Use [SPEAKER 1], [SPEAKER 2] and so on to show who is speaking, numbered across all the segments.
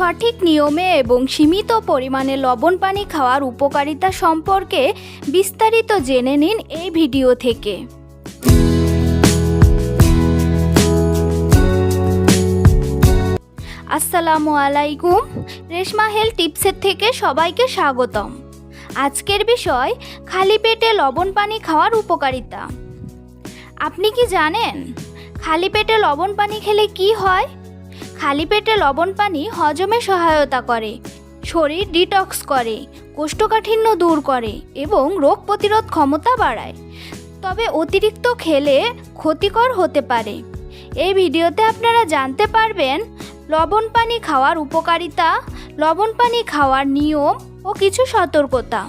[SPEAKER 1] সঠিক নিয়মে এবং সীমিত পরিমাণে লবণ পানি খাওয়ার উপকারিতা সম্পর্কে বিস্তারিত জেনে নিন এই ভিডিও থেকে। আসসালামু আলাইকুম। রেশমা হেলথ টিপসের থেকে সবাইকে স্বাগতম। আজকের বিষয়, খালি পেটে লবণ পানি খাওয়ার উপকারিতা। আপনি কি জানেন? খালি পেটে লবণ পানি খেলে কি হয়? খালি পেটে লবণ পানি হজমে সহায়তা করে, শরীর ডিটক্স করে, কোষ্ঠকাঠিন্য দূর করে এবং রোগ প্রতিরোধ ক্ষমতা বাড়ায়। তবে অতিরিক্ত খেলে ক্ষতিকর হতে পারে। এই ভিডিওতে আপনারা জানতে পারবেন লবণ পানি খাওয়ার উপকারিতা, লবণ পানি খাওয়ার নিয়ম ও কিছু সতর্কতা।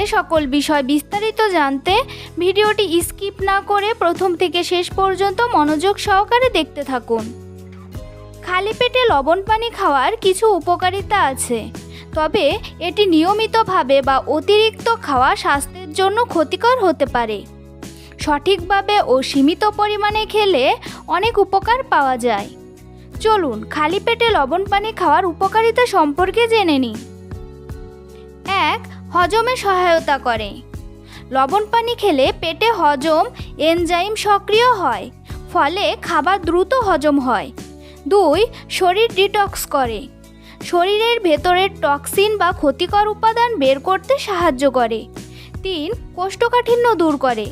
[SPEAKER 1] এ সকল বিষয় বিস্তারিত জানতে ভিডিওটি স্কিপ না করে প্রথম থেকে শেষ পর্যন্ত মনোযোগ সহকারে দেখতে থাকুন। খালি পেটে লবণ পানি খাওয়ার কিছু উপকারিতা আছে। তবে এটি নিয়মিতভাবে বা অতিরিক্ত খাওয়া স্বাস্থ্যের জন্য ক্ষতিকর হতে পারে। সঠিকভাবে ও সীমিত পরিমাণে খেলে অনেক উপকার পাওয়া যায়। চলুন, খালি পেটে লবণ পানি খাওয়ার উপকারিতা সম্পর্কে জেনে নিই। এক, হজমে সহায়তা করে। লবণ পানি খেলে পেটে হজম এনজাইম সক্রিয় হয়, ফলে খাবার দ্রুত হজম হয়। দুই, শরীর ডিটক্স করে। শরীরের ভেতরের টক্সিন বা ক্ষতিকর উপাদান বের করতে সাহায্য করে। তিন, কোষ্ঠকাঠিন্য দূর করে।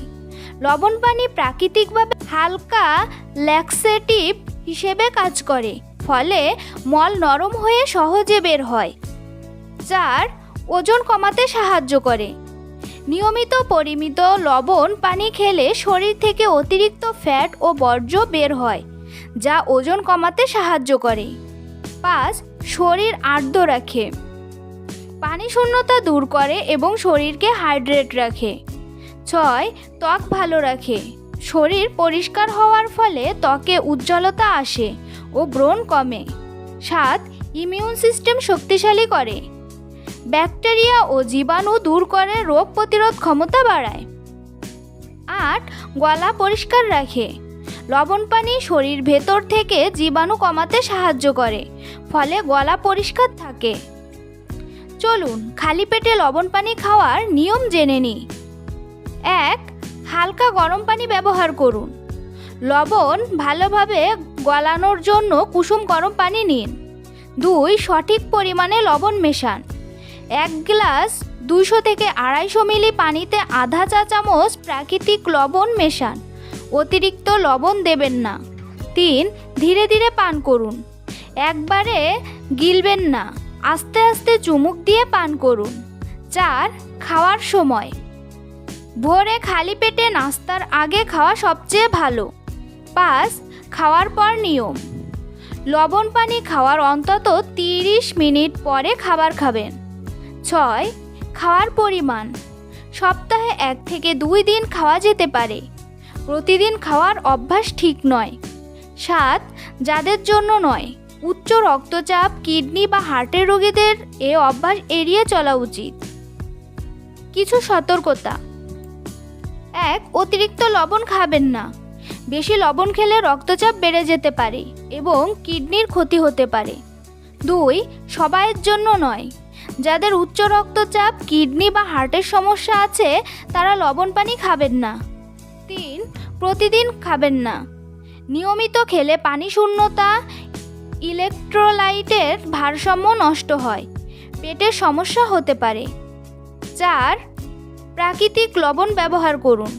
[SPEAKER 1] লবণ পানি প্রাকৃতিকভাবে হালকা ল্যাক্সেটিভ হিসেবে কাজ করে, ফলে মল নরম হয়ে সহজে বের হয়। চার, ওজন কমাতে সাহায্য করে। নিয়মিত পরিমিত লবণ পানি খেলে শরীর থেকে অতিরিক্ত ফ্যাট ও বর্জ্য বের হয়। যা ওজন কমাতে সাহায্য করে। পাঁচ, শরীর আর্দ্র রাখে। পানি শূন্যতা দূর করে এবং শরীরকে হাইড্রেট রাখে। ছয়, ত্বক ভালো রাখে। শরীর পরিষ্কার হওয়ার ফলে ত্বকে উজ্জ্বলতা আসে ও ব্রণ কমে। সাত, ইমিউন সিস্টেম শক্তিশালী করে। ব্যাকটেরিয়া ও জীবাণু দূর করে রোগ প্রতিরোধ ক্ষমতা বাড়ায়। আট, গলা পরিষ্কার রাখে। লবণ পানি শরীর ভেতর থেকে জীবাণু কমাতে সাহায্য করে, ফলে গলা পরিষ্কার থাকে। চলুন, খালি পেটে লবণ পানি খাওয়ার নিয়ম জেনে নিই এক, হালকা গরম পানি ব্যবহার করুন। লবণ ভালোভাবে গলানোর জন্য কুসুম গরম পানি নিন। দুই, সঠিক পরিমাণে লবণ মেশান। এক গ্লাস দুশো থেকে আড়াইশো মিলি পানিতে আধা চা চামচ প্রাকৃতিক লবণ মেশান। অতিরিক্ত লবণ দেবেন না। তিন, ধীরে ধীরে পান করুন। একবারে গিলবেন না। আস্তে আস্তে চুমুক দিয়ে পান করুন। চার, খাওয়ার সময়। ভোরে খালি পেটে নাস্তার আগে খাওয়া সবচেয়ে ভালো। পাঁচ, খাওয়ার পর নিয়ম। লবণ পানি খাওয়ার অন্তত তিরিশ মিনিট পরে খাবার খাবেন। ছয়, খাওয়ার পরিমাণ। সপ্তাহে এক থেকে দুই দিন খাওয়া যেতে পারে। প্রতিদিন খাওয়ার অভ্যাস ঠিক নয়। সাত, যাদের জন্য নয়, উচ্চ রক্তচাপ, কিডনি বা হার্টের রোগীদের এ অভ্যাস এড়িয়ে চলা উচিত। কিছু সতর্কতা। এক, অতিরিক্ত লবণ খাবেন না। বেশি লবণ খেলে রক্তচাপ বেড়ে যেতে পারে এবং কিডনির ক্ষতি হতে পারে। দুই, সবাইয়ের জন্য নয়। যাদের উচ্চ রক্তচাপ, কিডনি বা হার্টের সমস্যা আছে, তারা লবণ পানি খাবেন না। তিন প্রতিদিন খাবেন না। নিয়মিত খেলে পানি শূন্যতা, ইলেকট্রোলাইটের ভারসাম্য নষ্ট হয়, পেটের সমস্যা হতে পারে। চার, প্রাকৃতিক লবণ ব্যবহার করুন।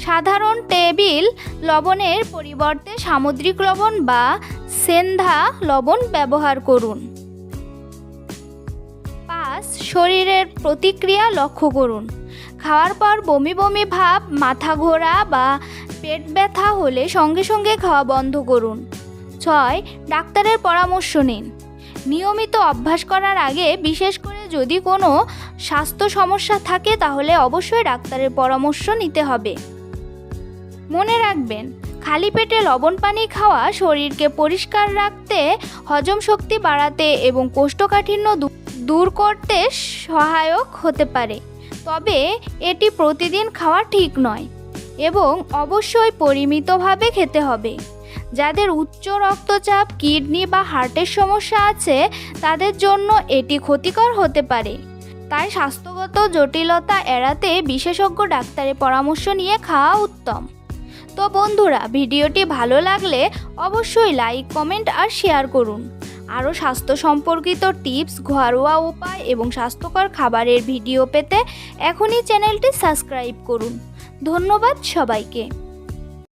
[SPEAKER 1] সাধারণ টেবিল লবণের পরিবর্তে সামুদ্রিক লবণ বা সেন্ধা লবণ ব্যবহার করুন। পাঁচ, শরীরের প্রতিক্রিয়া লক্ষ্য করুন। খাওয়ার পর বমি বমি ভাব, মাথা ঘোরা বা পেট ব্যথা হলে সঙ্গে সঙ্গে খাওয়া বন্ধ করুন। ছয়, ডাক্তারের পরামর্শ নিন। নিয়মিত অভ্যাস করার আগে বিশেষ করে যদি কোনো স্বাস্থ্য সমস্যা থাকে তাহলে অবশ্যই ডাক্তারের পরামর্শ নিতে হবে। মনে রাখবেন, খালি পেটে লবণ পানি খাওয়া শরীরকে পরিষ্কার রাখতে, হজম শক্তি বাড়াতে এবং কোষ্ঠকাঠিন্য দূর করতে সহায়ক হতে পারে। তবে এটি প্রতিদিন খাওয়া ঠিক নয় এবং অবশ্যই পরিমিতভাবে খেতে হবে। যাদের উচ্চ রক্তচাপ, কিডনি বা হার্টের সমস্যা আছে, তাদের জন্য এটি ক্ষতিকর হতে পারে। তাই স্বাস্থ্যগত জটিলতা এড়াতে বিশেষজ্ঞ ডাক্তারের পরামর্শ নিয়ে খাওয়া উত্তম। তো বন্ধুরা, ভিডিওটি ভালো লাগলে অবশ্যই লাইক, কমেন্ট আর শেয়ার করুন। আরও স্বাস্থ্য সম্পর্কিত টিপস, ঘরোয়া উপায় এবং স্বাস্থ্যকর খাবারের ভিডিও পেতে এখনই চ্যানেলটি সাবস্ক্রাইব করুন। ধন্যবাদ সবাইকে।